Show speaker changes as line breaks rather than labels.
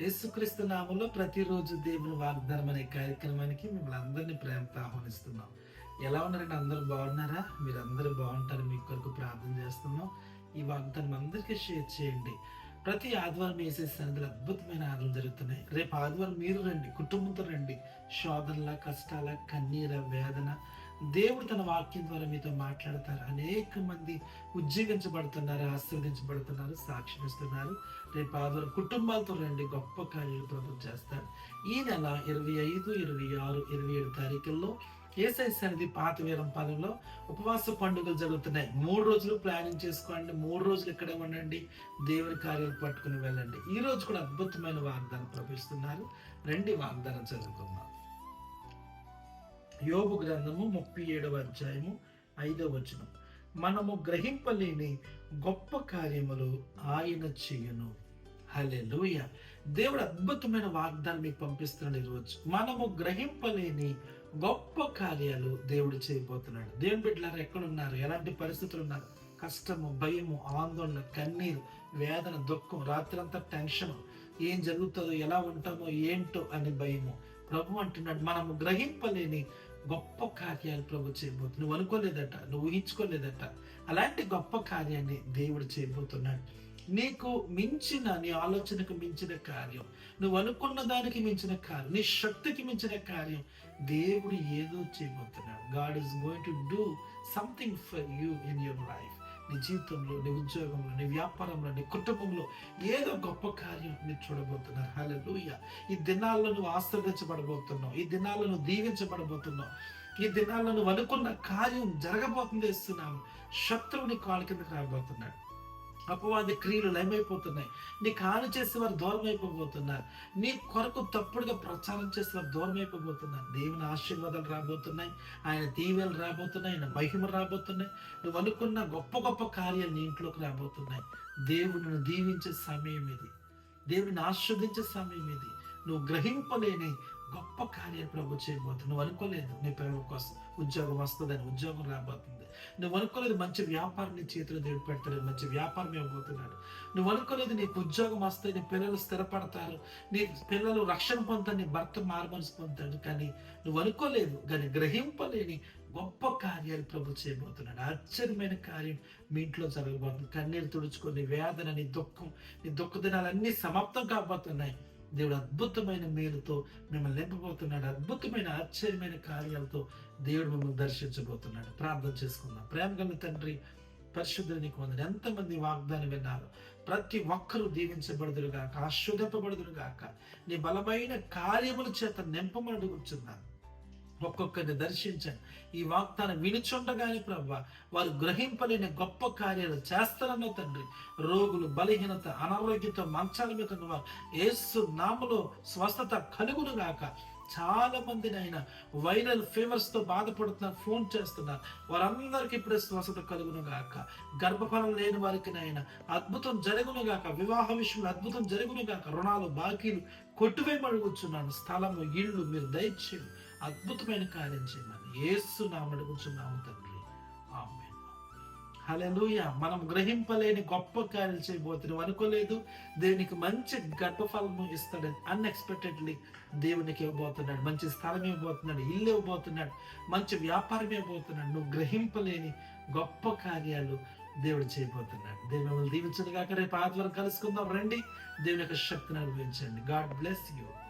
యేసుక్రీస్తు నామంలో ప్రతిరోజు దేవుని వాగ్దానం అనే కార్యక్రమానికి మిమ్మల్ని అందరినీ ప్రేమతో ఆహ్వానిస్తున్నాం. ఎలా ఉన్నారండి? అందరూ బాగున్నారా? మీరు అందరూ బాగుంటారు మీ కొరకు ప్రార్థన చేస్తున్నాం. ఈ వాగ్దానం అందరికీ షేర్ చేయండి. ప్రతి ఆదివారం వేసే సన్నిధిలో అద్భుతమైన ఆదరణ జరుగుతున్నాయి. రేపు ఆదివారం మీరు రండి కుటుంబంతో రండి. శోధనల కష్టాల కన్నీర వేదన దేవుడు తన వాక్యం ద్వారా మీతో మాట్లాడతారు. అనేక మంది ఉజ్జీవించబడుతున్నారు ఆశీర్వదించబడుతున్నారు సాక్షిస్తున్నారు. రేపు ఆదివారం కుటుంబాలతో రండి గొప్ప కార్యాలు ప్రభు చేస్తారు. ఈ నెల ఇరవై ఐదు ఇరవై ఆరు ఇరవై ఏడు తారీఖుల్లో ఏసై సన్నిధి పాత వీరం పాలెంలో ఉపవాస పండుగలు జరుగుతున్నాయి. మూడు రోజులు ప్లానింగ్ చేసుకోండి మూడు రోజులు ఇక్కడే ఉండండి దేవుని కార్యాలు పట్టుకుని వెళ్ళండి. ఈ రోజు కూడా అద్భుతమైన వాగ్దానం ప్రవేశిస్తున్నారు రండి వాగ్దానం చదువుకుందాం. యోబు గ్రంథము ముప్పై ఏడవ అధ్యాయము ఐదవ వచనం. మనము గ్రహింపలేని గొప్ప కార్యములు ఆయన చేయను. హలే దేవుడు అద్భుతమైన వాగ్దానం మీకు పంపిస్తున్నాడు ఈరోజు. మనము గ్రహింపలేని గొప్ప కార్యాలు దేవుడు చేయబోతున్నాడు. దేవుని బిడ్డలారు ఎక్కడున్నారు? ఎలాంటి పరిస్థితులు ఉన్నారు? కష్టము భయము ఆందోళన కన్నీరు వేదన దుఃఖం రాత్రంతా టెన్షన్. ఏం జరుగుతుందో ఎలా ఉంటామో ఏంటో అని భయము. ప్రభు అంటున్నాడు మనము గ్రహింపలేని గొప్ప కార్యాలు ప్రభు చేయబోతు నువ్వు అనుకోలేదట నువ్వు ఊహించుకోలేదట. అలాంటి గొప్ప కార్యాన్ని దేవుడు చేయబోతున్నాడు. నీకు మించిన నీ ఆలోచనకు మించిన కార్యం నువ్వు అనుకున్న దానికి మించిన కార్యం నీ శక్తికి మించిన కార్యం దేవుడు ఏదో చేయబోతున్నాడు. God is going to do something for you in your life నీ జీవితంలో నీ ఉద్యోగంలో నీ వ్యాపారంలో నీ కుటుంబంలో ఏదో గొప్ప కార్యం మీరు చూడబోతున్నారు. హల్లెలూయా. ఈ దినాల్లో నువ్వు ఆశ్రదించబడబోతున్నావు. ఈ దినాల్లో నువ్వు దీవించబడబోతున్నావు. ఈ దినాల్లో నువ్వు అనుకున్న కార్యం జరగబోతుంది ఇస్తున్నావు శత్రువుని కాలు కిందకి రాబోతున్నాడు. అపవాది క్రియలు లయమైపోతున్నాయి నీ కాను చేసే వారు దూరం అయిపోబోతున్నారు నీ కొరకు తప్పుడుగా ప్రచారం చేసే వారు దూరం అయిపోబోతున్నారు దేవుని ఆశీర్వాదాలు రాబోతున్నాయి. ఆయన దీవెలు రాబోతున్నాయి. ఆయన మహిమ రాబోతున్నాయి. నువ్వు అనుకున్న గొప్ప గొప్ప కార్యాలు నీ ఇంట్లోకి రాబోతున్నాయి. దేవుడిని దీవించే సమయం ఇది. దేవుని ఆస్వాదించే సమయం ఇది. నువ్వు గ్రహింపలేని గొప్ప కార్యాలు ప్రభు చేయబోతుంది నువ్వు అనుకోలేదు నీ ప్రేమ కోసం ఉద్యోగం వస్తుందని ఉద్యోగం రాబోతుంది. నువ్వు అనుకోలేదు మంచి వ్యాపారం నీ చేతిలో దేవుడు పెడతాడు మంచి వ్యాపారం ఇవ్వబోతున్నాడు. నువ్వు అనుకోలేదు నీకు ఉద్యోగం వస్తే నీ పిల్లలు స్థిరపడతారు నీ పిల్లలు రక్షణ పొందుతారు నీ భర్త మారుమనసు పొందుతాడు. కానీ నువ్వు అనుకోలేదు కానీ గ్రహింపలేని గొప్ప కార్యాలు ప్రభు చేయబోతున్నాడు. ఆశ్చర్యమైన కార్యం మీ ఇంట్లో జరగబోతుంది. కన్నీరు తుడుచుకొని వేదన నీ దుఃఖం నీ దుఃఖ దినాలన్నీ సమాప్తం కాబోతున్నాయి. దేవుడు అద్భుతమైన మేలుతో మిమ్మల్ని నింపబోతున్నాడు. అద్భుతమైన ఆశ్చర్యమైన కార్యాలతో దేవుడు మిమ్మల్ని దర్శించబోతున్నాడు. ప్రార్థన చేసుకుందాం. ప్రేమ గల తండ్రి పరిశుద్ధులు నీకు వందలు ఎంతమంది వాగ్దానం విన్నారు? ప్రతి ఒక్కరూ దీవించబడుదురు గాక ఆశ్వదింపబడుదురు కాక నీ బలమైన కార్యముల చేత నింపమని అడుగుతున్నాను ఒక్కొక్కరిని దర్శించండి. ఈ వాగ్దానం వినుచుండగానే ప్రభా వారు గ్రహింపలేని గొప్ప కార్యాలు చేస్తారన్న తండ్రి. రోగులు బలహీనత అనారోగ్యంతో మంచాల మీద ఉన్నవారు ఏసు నామలో స్వస్థత కలుగును గాక చాలా మందిని ఆయన వైరల్ ఫీవర్స్తో బాధపడుతున్నారు ఫోన్ చేస్తున్నారు. వారందరికీ ఇప్పుడే స్వస్థత కలుగును గాక గర్భఫలం లేని వారికి ఆయన అద్భుతం జరుగును గాక వివాహ విషయంలో అద్భుతం జరుగును గాక రుణాలు బాకీలు కొట్టువేయమడుగుచున్నాను. స్థలము ఇళ్ళు మీరు దయచేయండి. అద్భుతమైన కార్యం చేయమని ఏసు నామడుగుచున్నాము తండ్రి. ఆమె హలెలూయ మనం గ్రహింపలేని గొప్ప కార్యాలు చేయబోతున్నాం. అనుకోలేదు. దేవునికి మంచి గర్భఫలము ఇస్తాడని అన్ఎక్స్పెక్టెడ్లీ దేవునికి ఇవ్వబోతున్నాడు. మంచి స్థలం ఇవ్వబోతున్నాడు. ఇల్లు ఇవ్వబోతున్నాడు. మంచి వ్యాపారం ఇవ్వబోతున్నాడు. నువ్వు గ్రహింపలేని గొప్ప కార్యాలు దేవుడు చేయబోతున్నాడు. దేవుని మిమ్మల్ని దీవించదు కాక రేపు ఆదివారం కలుసుకుందాం. రండి. దేవుని యొక్క శక్తిని అనుభవించండి. God bless you.